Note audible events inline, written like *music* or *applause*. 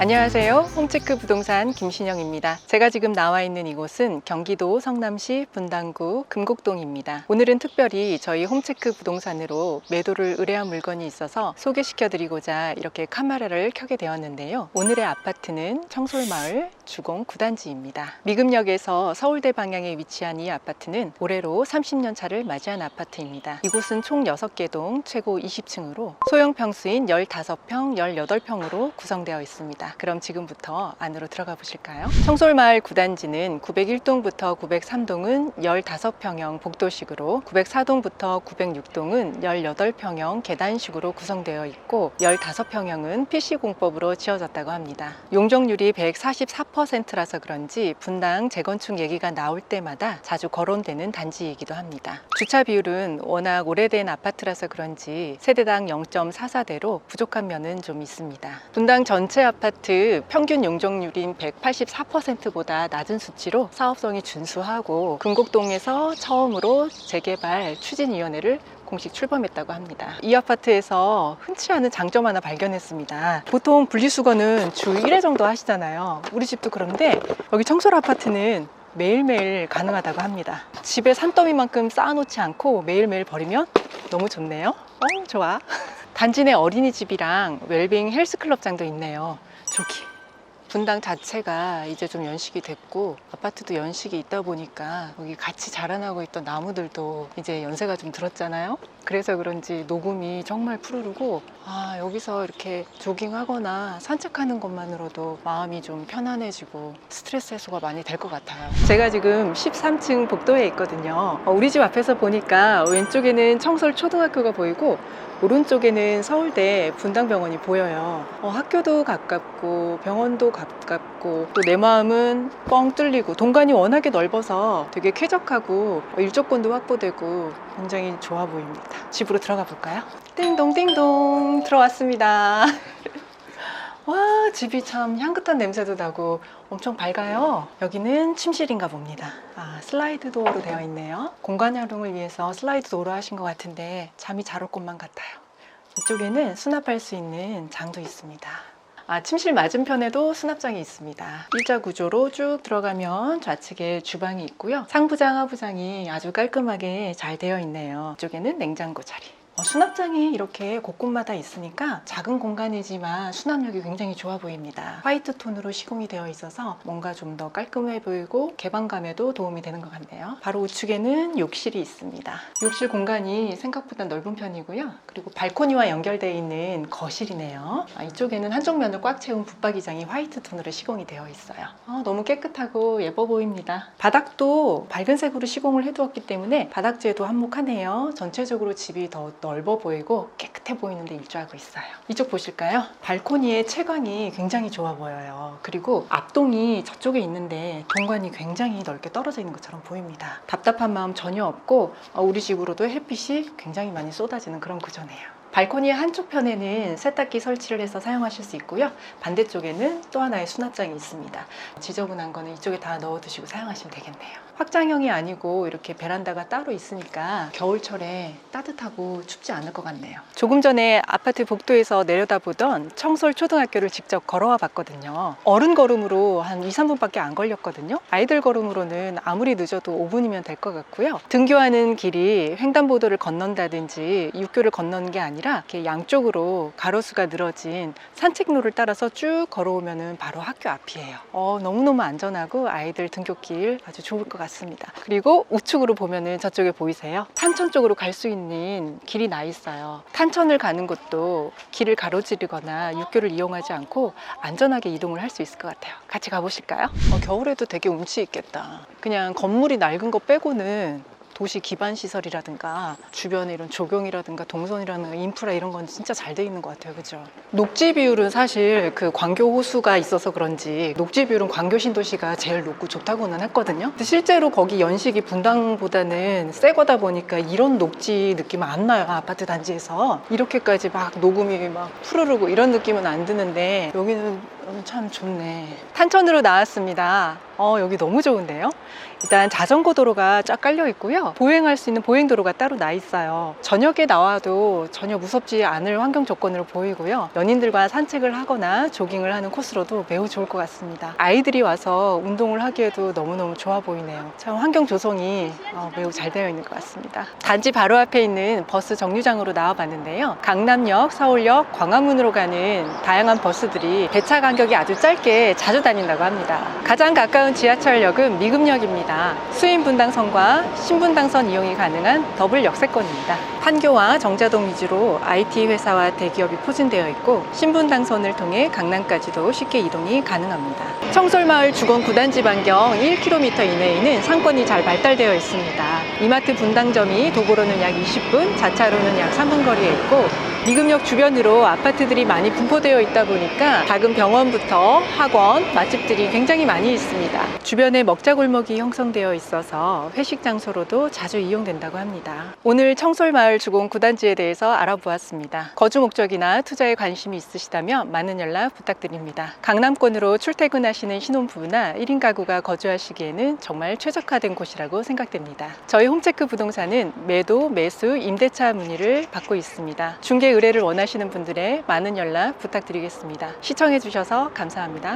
안녕하세요. 홈체크 부동산 김신영입니다. 제가 지금 나와 있는 이곳은 경기도 성남시 분당구 금곡동입니다. 오늘은 특별히 저희 홈체크 부동산으로 매도를 의뢰한 물건이 있어서 소개시켜 드리고자 이렇게 카메라를 켜게 되었는데요. 오늘의 아파트는 청솔마을 주공 9단지입니다. 미금역에서 서울대 방향에 위치한 이 아파트는 올해로 30년 차를 맞이한 아파트입니다. 이곳은 총 6개 동 최고 20층으로 소형 평수인 15평, 18평으로 구성되어 있습니다. 그럼 지금부터 안으로 들어가 보실까요? 청솔마을 9단지는 901동부터 903동은 15평형 복도식으로 904동부터 906동은 18평형 계단식으로 구성되어 있고 15평형은 PC공법으로 지어졌다고 합니다. 용적률이 144%라서 그런지 분당 재건축 얘기가 나올 때마다 자주 거론되는 단지이기도 합니다. 주차 비율은 워낙 오래된 아파트라서 그런지 세대당 0.44대로 부족한 면은 좀 있습니다. 분당 전체 아파트 평균 용적률인 184%보다 낮은 수치로 사업성이 준수하고 금곡동에서 처음으로 재개발 추진위원회를 공식 출범했다고 합니다. 이 아파트에서 흔치 않은 장점 하나 발견했습니다. 보통 분리수거는 주 1회 정도 하시잖아요. 우리 집도 그런데 여기 청솔 아파트는 매일매일 가능하다고 합니다. 집에 산더미만큼 쌓아놓지 않고 매일매일 버리면 너무 좋네요. 어, 좋아. *laughs* 단지 내 어린이집이랑 웰빙 헬스클럽장도 있네요. 저기 분당 자체가 이제 좀 연식이 됐고 아파트도 연식이 있다 보니까 여기 같이 자라나고 있던 나무들도 이제 연세가 좀 들었잖아요. 그래서 그런지 녹음이 정말 푸르르고 아 여기서 이렇게 조깅하거나 산책하는 것만으로도 마음이 좀 편안해지고 스트레스 해소가 많이 될 것 같아요. 제가 지금 13층 복도에 있거든요. 어, 우리 집 앞에서 보니까 왼쪽에는 청솔 초등학교가 보이고 오른쪽에는 서울대 분당병원이 보여요. 어, 학교도 가깝고 병원도 가깝고 또 내 마음은 뻥 뚫리고 동간이 워낙에 넓어서 되게 쾌적하고 일조권도 확보되고 굉장히 좋아 보입니다. 집으로 들어가 볼까요? 띵동띵동. 들어왔습니다. *laughs* 와 집이 참 향긋한 냄새도 나고 엄청 밝아요. 여기는 침실인가 봅니다. 아 슬라이드 도어로 되어 있네요. 공간 활용을 위해서 슬라이드 도어로 하신 것 같은데 잠이 잘 올 것만 같아요. 이쪽에는 수납할 수 있는 장도 있습니다 아, 침실 맞은편에도 수납장이 있습니다. 일자 구조로 쭉 들어가면 좌측에 주방이 있고요. 상부장, 하부장이 아주 깔끔하게 잘 되어 있네요. 이쪽에는 냉장고 자리. 어, 수납장이 이렇게 곳곳마다 있으니까 작은 공간이지만 수납력이 굉장히 좋아 보입니다. 화이트 톤으로 시공이 되어 있어서 뭔가 좀 더 깔끔해 보이고 개방감에도 도움이 되는 것 같네요. 바로 우측에는 욕실이 있습니다. 욕실 공간이 생각보다 넓은 편이고요. 그리고 발코니와 연결되어 있는 거실이네요. 아, 이쪽에는 한쪽 면을 꽉 채운 붙박이장이 화이트 톤으로 시공이 되어 있어요. 아, 너무 깨끗하고 예뻐 보입니다. 바닥도 밝은 색으로 시공을 해두었기 때문에 바닥재도 한몫하네요. 전체적으로 집이 더 넓어 보이고 깨끗해 보이는데 일조하고 있어요. 이쪽 보실까요? 발코니의 채광이 굉장히 좋아 보여요. 그리고 앞동이 저쪽에 있는데 동관이 굉장히 넓게 떨어져 있는 것처럼 보입니다. 답답한 마음 전혀 없고 어, 우리 집으로도 햇빛이 굉장히 많이 쏟아지는 그런 구조네요. 발코니 한쪽 편에는 세탁기 설치를 해서 사용하실 수 있고요. 반대쪽에는 또 하나의 수납장이 있습니다. 지저분한 거는 이쪽에 다 넣어 두시고 사용하시면 되겠네요. 확장형이 아니고 이렇게 베란다가 따로 있으니까 겨울철에 따뜻하고 춥지 않을 것 같네요. 조금 전에 아파트 복도에서 내려다보던 청솔 초등학교를 직접 걸어와 봤거든요. 어른 걸음으로 한 2, 3분밖에 안 걸렸거든요. 아이들 걸음으로는 아무리 늦어도 5분이면 될 것 같고요. 등교하는 길이 횡단보도를 건넌다든지 육교를 건너는 게 아니라 이렇게 양쪽으로 가로수가 늘어진 산책로를 따라서 쭉 걸어오면 바로 학교 앞이에요. 어, 너무너무 안전하고 아이들 등교길 아주 좋을 것 같습니다. 그리고 우측으로 보면은 저쪽에 보이세요? 탄천 쪽으로 갈 수 있는 길이 나 있어요. 탄천을 가는 것도 길을 가로지르거나 육교를 이용하지 않고 안전하게 이동을 할 수 있을 것 같아요. 같이 가보실까요? 어, 겨울에도 되게 운치 있겠다. 그냥 건물이 낡은 거 빼고는 도시 기반 시설이라든가 주변에 이런 조경이라든가 동선이라든가 인프라 이런 건 진짜 잘 돼 있는 것 같아요. 그죠? 녹지 비율은 사실 그 광교 호수가 있어서 그런지 녹지 비율은 광교 신도시가 제일 높고 좋다고는 했거든요. 근데 실제로 거기 연식이 분당보다는 새 거다 보니까 이런 녹지 느낌 안 나요. 아파트 단지에서. 이렇게까지 막 녹음이 막 푸르르고 이런 느낌은 안 드는데 여기는 참 좋네. 탄천으로 나왔습니다. 어, 여기 너무 좋은데요? 일단 자전거 도로가 쫙 깔려 있고요. 보행할 수 있는 보행 도로가 따로 나 있어요. 저녁에 나와도 전혀 무섭지 않을 환경 조건으로 보이고요. 연인들과 산책을 하거나 조깅을 하는 코스로도 매우 좋을 것 같습니다. 아이들이 와서 운동을 하기에도 너무너무 좋아 보이네요. 참 환경 조성이 어, 매우 잘 되어 있는 것 같습니다. 단지 바로 앞에 있는 버스 정류장으로 나와 봤는데요. 강남역, 서울역, 광화문으로 가는 다양한 버스들이 배차 간격이 아주 짧게 자주 다닌다고 합니다. 가장 가까운 지하철역은 미금역입니다. 수인 분당선과 신분당선 이용이 가능한 더블 역세권입니다. 판교와 정자동 위주로 IT 회사와 대기업이 포진되어 있고 신분당선을 통해 강남까지도 쉽게 이동이 가능합니다. 청솔마을 주건 9단지 반경 1km 이내에는 상권이 잘 발달되어 있습니다. 이마트 분당점이 도보로는 약 20분, 자차로는 약 3분 거리에 있고 미금역 주변으로 아파트들이 많이 분포되어 있다 보니까 작은 병원부터 학원, 맛집들이 굉장히 많이 있습니다. 주변에 먹자골목이 형성되어 있어서 회식 장소로도 자주 이용된다고 합니다. 오늘 청솔마을 주공 9단지에 대해서 알아보았습니다. 거주 목적이나 투자에 관심이 있으시다면 많은 연락 부탁드립니다. 강남권으로 출퇴근하시는 신혼부부나 1인 가구가 거주하시기에는 정말 최적화된 곳이라고 생각됩니다. 저희 홈체크 부동산은 매도, 매수, 임대차 문의를 받고 있습니다. 중개 의뢰를 원하시는 분들의 많은 연락 부탁드리겠습니다. 시청해 주셔서 감사합니다.